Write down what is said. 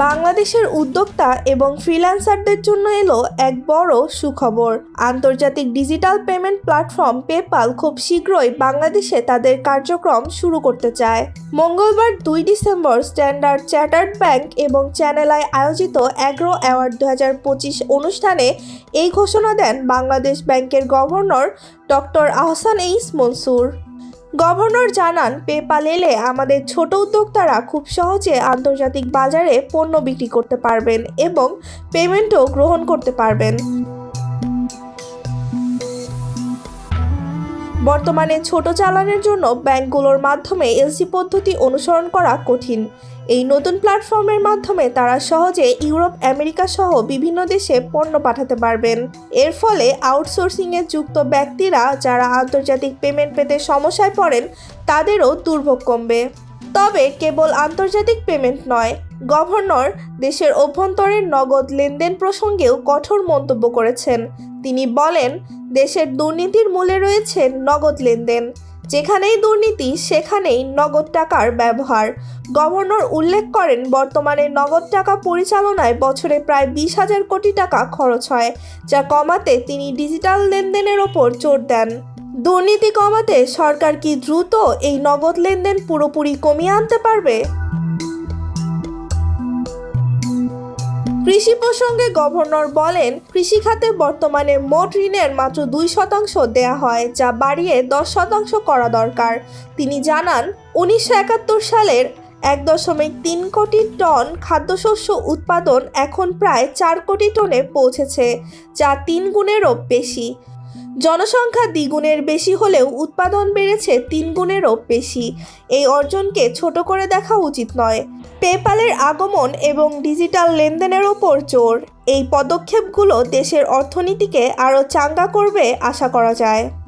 বাংলাদেশের উদ্যোক্তা এবং ফ্রিল্যান্সারদের জন্য এলো এক বড় সুখবর। আন্তর্জাতিক ডিজিটাল পেমেন্ট প্ল্যাটফর্ম পেপাল খুব শীঘ্রই বাংলাদেশে তাদের কার্যক্রম শুরু করতে চায়। মঙ্গলবার দুই ডিসেম্বর স্ট্যান্ডার্ড চ্যাটার্ড ব্যাংক এবং চ্যানেল আই আয়োজিত অ্যাগ্রো অ্যাওয়ার্ড দু হাজার পঁচিশ অনুষ্ঠানে এই ঘোষণা দেন বাংলাদেশ ব্যাংকের governor doctor Ahsan H Mansur. Governor জানান, পেপাল এলে আমাদের ছোট উদ্যোক্তারা খুব সহজে আন্তর্জাতিক বাজারে পণ্য বিক্রি করতে পারবেন এবং পেমেন্টও গ্রহণ করতে পারবেন। বর্তমানে ছোট চালানের জন্য ব্যাংকগুলোর মাধ্যমে এলসি পদ্ধতি অনুসরণ করা কঠিন। এই নতুন প্ল্যাটফর্মের মাধ্যমে তারা সহজে ইউরোপ, আমেরিকা সহ বিভিন্ন দেশে পণ্য পাঠাতে পারবেন। এর ফলে আউটসোর্সিংয়ে যুক্ত ব্যক্তিরা যারা আন্তর্জাতিক পেমেন্ট পেতে সমস্যায় পড়েন, তাদেরও দুর্ভোগ কমবে। তবে কেবল আন্তর্জাতিক পেমেন্ট নয়, গভর্নর দেশের অভ্যন্তরীণ নগদ লেনদেন প্রসঙ্গেও কঠোর মন্তব্য করেছেন। তিনি বলেন দেশের দুর্নীতির মূলে রয়েছে নগদ লেনদেন। যেখানেই দুর্নীতি, সেখানেই নগদ টাকার ব্যবহার। গভর্নর উল্লেখ করেন, বর্তমানে নগদ টাকা পরিচালনায় বছরে প্রায় বিশ হাজার কোটি টাকা খরচ হয়, যা কমাতে তিনি ডিজিটাল লেনদেনের ওপর জোর দেন। দুর্নীতি কমাতে সরকার কি দ্রুত এই নগদ লেনদেন পুরোপুরি কমিয়ে আনতে পারবে? কৃষি প্রসঙ্গে গভর্নর বলেন, কৃষি খাতে বর্তমানে মোট ঋণের মাত্র দুই শতাংশ দেয়া হয়, যা বাড়িয়ে দশ শতাংশ করা দরকার। তিনি জানান, উনিশশো একাত্তর সালের এক দশমিক তিন কোটি টন খাদ্যশস্য উৎপাদন এখন প্রায় চার কোটি টনে পৌঁছেছে, যা তিন গুণেরও বেশি। জনসংখ্যা দ্বিগুণের বেশি হলেও উৎপাদন বেড়েছে তিন গুণেরও বেশি। এই অর্জনকে ছোট করে দেখা উচিত নয়। পেপ্যালের আগমন এবং ডিজিটাল লেনদেনের ওপর জোর। এই পদক্ষেপগুলো দেশের অর্থনীতিকে আরও চাঙ্গা করবে আশা করা যায়।